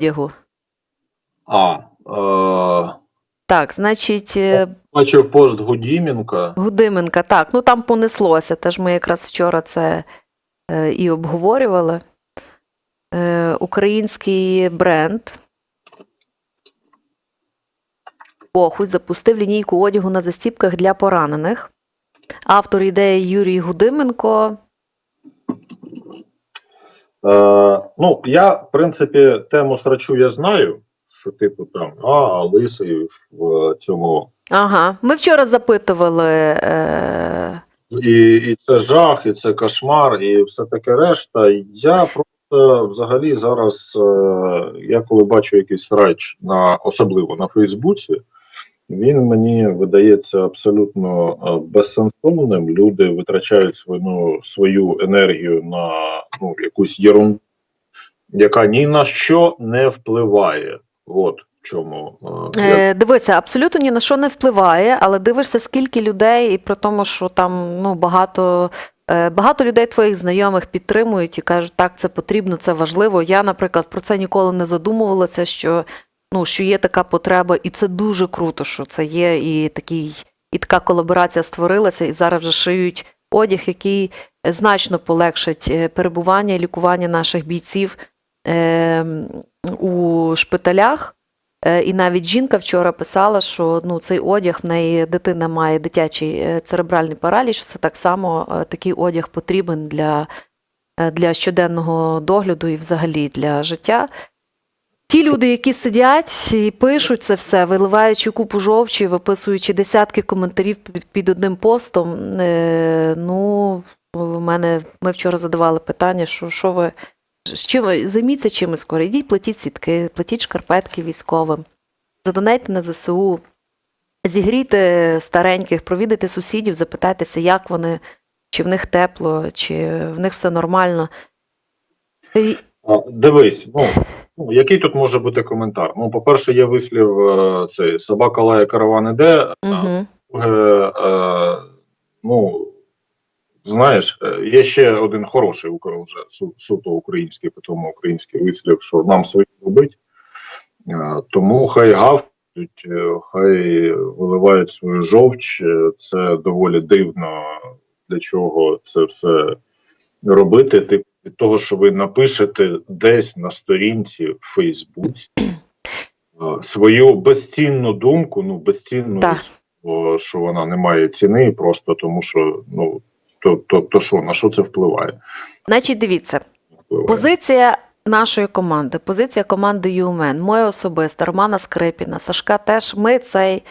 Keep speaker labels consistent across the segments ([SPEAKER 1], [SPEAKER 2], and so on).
[SPEAKER 1] одягу.
[SPEAKER 2] А, е,
[SPEAKER 1] Так, значить, е,
[SPEAKER 2] бачив пост Гудіменка.
[SPEAKER 1] Гудименка, так, ну там понеслося. Теж ми якраз вчора це е, і обговорювали. Е, український бренд Похуй запустив лінійку одягу на застіпках для поранених. Автор ідеї Юрій Гудименко.
[SPEAKER 2] Е, ну, я, в принципі, тему срачу я знаю, що типу там, а, лисий в цьому.
[SPEAKER 1] Ага, ми вчора запитували. Е,
[SPEAKER 2] І, і це жах, і це кошмар, і все таке решта. Я просто взагалі зараз, е, я коли бачу якийсь срач на особливо на Фейсбуці, він мені видається абсолютно е, безсенсовним. Люди витрачають свою, ну, свою енергію на ну, якусь єрунду, яка ні на що не впливає. От чому е,
[SPEAKER 1] Е, дивися, абсолютно ні на що не впливає, але дивишся, скільки людей, і при тому, що там ну, багато, е, багато людей твоїх знайомих підтримують і кажуть, так, це потрібно, це важливо. Я, наприклад, про це ніколи не задумувалася, що, ну, що є така потреба, і це дуже круто, що це є, і, такий, і така колаборація створилася, і зараз вже шиють одяг, який значно полегшить е, перебування і лікування наших бійців е, у шпиталях. Е, І навіть жінка вчора писала, що ну, цей одяг в неї дитина має дитячий е, церебральний параліч, це так само е, такий одяг потрібен для, е, для щоденного догляду і взагалі для життя. Ті люди, які сидять і пишуть це все, виливаючи купу жовчі, виписуючи десятки коментарів під, одним постом. Е, ну, у мене ми вчора задавали питання, що, що ви з чим займіться чимось скоро? Йдіть, платіть сітки, платіть шкарпетки військовим, задонайте на ЗСУ, зігрійте стареньких, провідайте сусідів, запитайтеся, як вони, чи в них тепло, чи в них все нормально.
[SPEAKER 2] Дивись, ну, ну який тут може бути коментар? Ну, по-перше, є вислів е, цей собака лає караван іде.
[SPEAKER 1] Угу.
[SPEAKER 2] друге, е, ну знаєш, е, є ще один хороший вже су- суто український, тому український вислів, що нам своє робить. Е, Тому хай гавкають, хай виливають свою жовч. Це доволі дивно, для чого це все робити. Типу, від того, що ви напишете десь на сторінці в Фейсбуці е, свою безцінну думку, ну безцінну,
[SPEAKER 1] Так.
[SPEAKER 2] о, що вона не має ціни, просто тому що ну то, то, то що на що це впливає?
[SPEAKER 1] Значить, дивіться,
[SPEAKER 2] впливає.
[SPEAKER 1] Позиція нашої команди, позиція команди ЮМЕН, моя особиста, Романа Скрипіна, Сашка теж. Ми цей,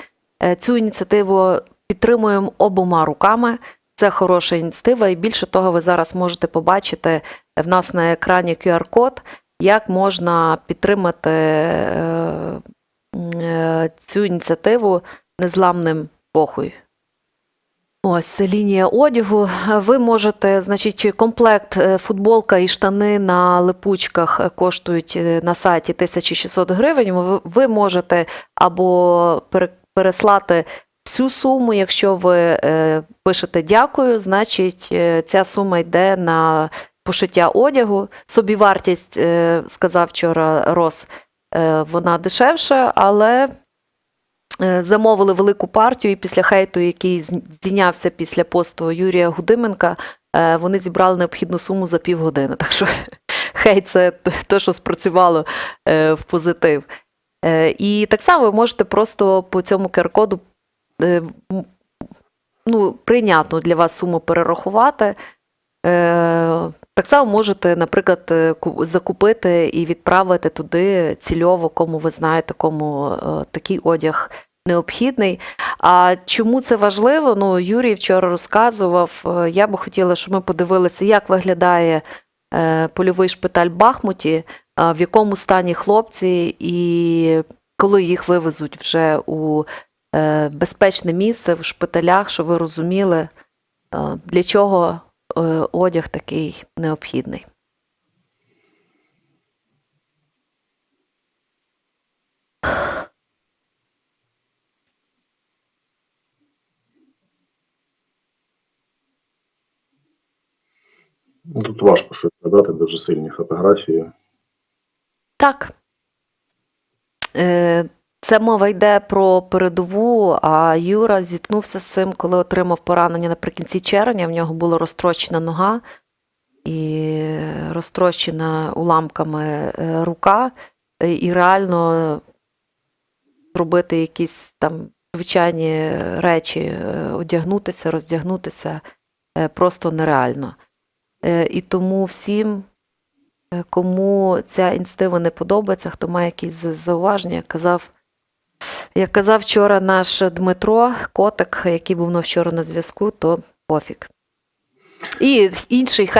[SPEAKER 1] е, цю ініціативу підтримуємо обома руками. Це хороша ініціатива, і більше того, ви зараз можете побачити в нас на екрані QR-код, як можна підтримати е, е, цю ініціативу незламним похуй. Ось лінія одягу. Ви можете, значить, комплект е, футболка і штани на липучках е, коштують е, на сайті 1600 гривень. Ви можете або переслати всю суму. Якщо ви е, пишете дякую, значить е, ця сума йде на пошиття одягу. Собівартість, е, сказав вчора Рос, вона дешевша, але замовили велику партію, і після хейту, який здійнявся після посту Юрія Гудименка, вони зібрали необхідну суму за півгодини. Так що хейт це те, що спрацювало в позитив. І так само ви можете просто по цьому QR-коду ну, прийнятну для вас суму перерахувати. Е, Так само можете, наприклад, е, закупити і відправити туди цільово, кому ви знаєте, кому е, такий одяг необхідний. А чому це важливо? Ну, Юрій вчора розказував. е, Я би хотіла, щоб ми подивилися, як виглядає е, польовий шпиталь Бахмуті, е, в якому стані хлопці, і коли їх вивезуть вже у е, безпечне місце в шпиталях, щоб ви розуміли, е, для чого е, одяг такий необхідний.
[SPEAKER 2] Ну, Тут важко щось додати, дуже сильні фотографії.
[SPEAKER 1] Так, Е, Це мова йде про передову, а Юра зіткнувся з цим, коли отримав поранення наприкінці червня. В нього була розтрощена нога і розтрощена уламками е, рука, е, і реально зробити якісь там звичайні речі, е, одягнутися, роздягнутися просто нереально. І тому всім, кому ця ініціатива не подобається, хто має якісь зауваження, казав, як казав вчора наш Дмитро Котик, який був на вчора на зв'язку, то пофіг. І інший хай.